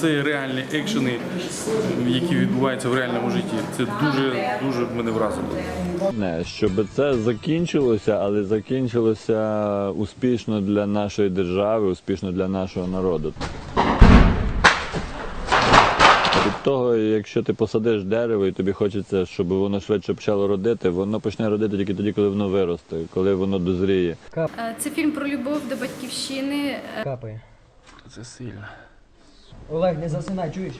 це реальні екшени, які відбуваються в реальному житті. Це дуже дуже мене вразило. Не, щоб це закінчилося, але закінчилося успішно для нашої держави, успішно для нашого народу. Від того, якщо ти посадиш дерево і тобі хочеться, щоб воно швидше почало родити, воно почне родити тільки тоді, коли воно виросте, коли воно дозріє. Е, Це фільм про любов до батьківщини. Е, Капає. Це сильно. Олег, не засинай, чуєш?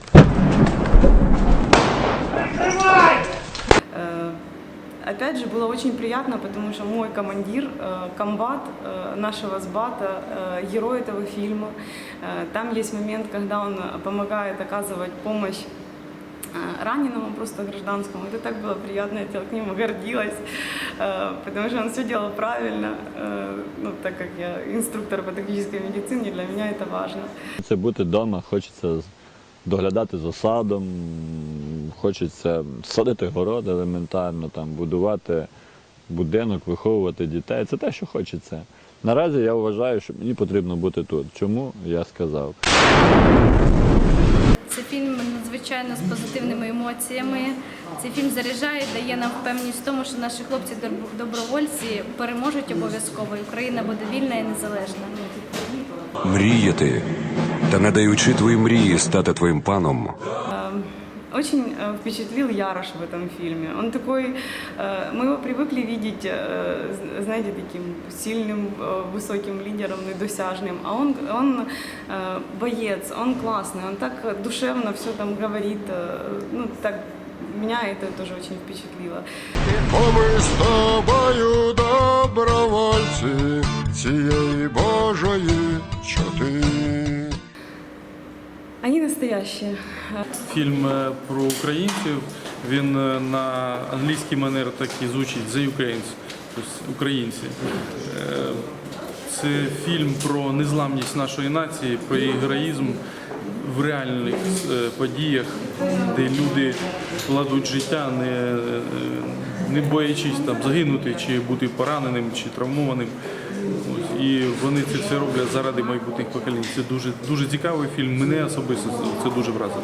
Э, Опять же, было очень приятно, потому что мой командир, э, комбат э, нашего сбата, э, герой этого фильма. Э, Там есть момент, когда он помогает оказывать помощь э, раненому просто гражданскому. Это так было приятно, я к нему гордилась, э, потому что он все делал правильно. Э, Ну, так как я инструктор по тактической медицине, для меня это важно. Це бути вдома, хочеться доглядати за садом, хочеться садити город елементарно, там, будувати будинок, виховувати дітей. Це те, що хочеться. Наразі я вважаю, що мені потрібно бути тут. Чому я сказав? Це фільм надзвичайно з позитивними емоціями. Цей фільм заряджає, дає нам впевненість в тому, що наші хлопці доб- добровольці переможуть обов'язково, і Україна буде вільна і незалежна. Мріяти та не даючи твої мрії стати твоїм паном. Очень э, впечатлил Ярош в этом фильме. Он такой, э, мы его привыкли видеть, э, з- знаете, таким сильным, э, высоким лидером, недосяжным. А он, он э, боец, он классный, он так душевно все там говорит. э, Ну, так меня это тоже очень впечатлило. Бо ми з тобою добровольці цієї Они настоящие. Фільм е, про українців. Він е, на англійський манер так і звучить The Ukrainians, тобто українці. Е, Це фільм про незламність нашої нації, про її героїзм в реальних подіях, де люди кладуть життя, не, не боячись там загинути, чи бути пораненим, чи травмованим. Ось, і вони це все роблять заради майбутніх поколінь. Це дуже дуже цікавий фільм. Мене особисто це дуже вразило.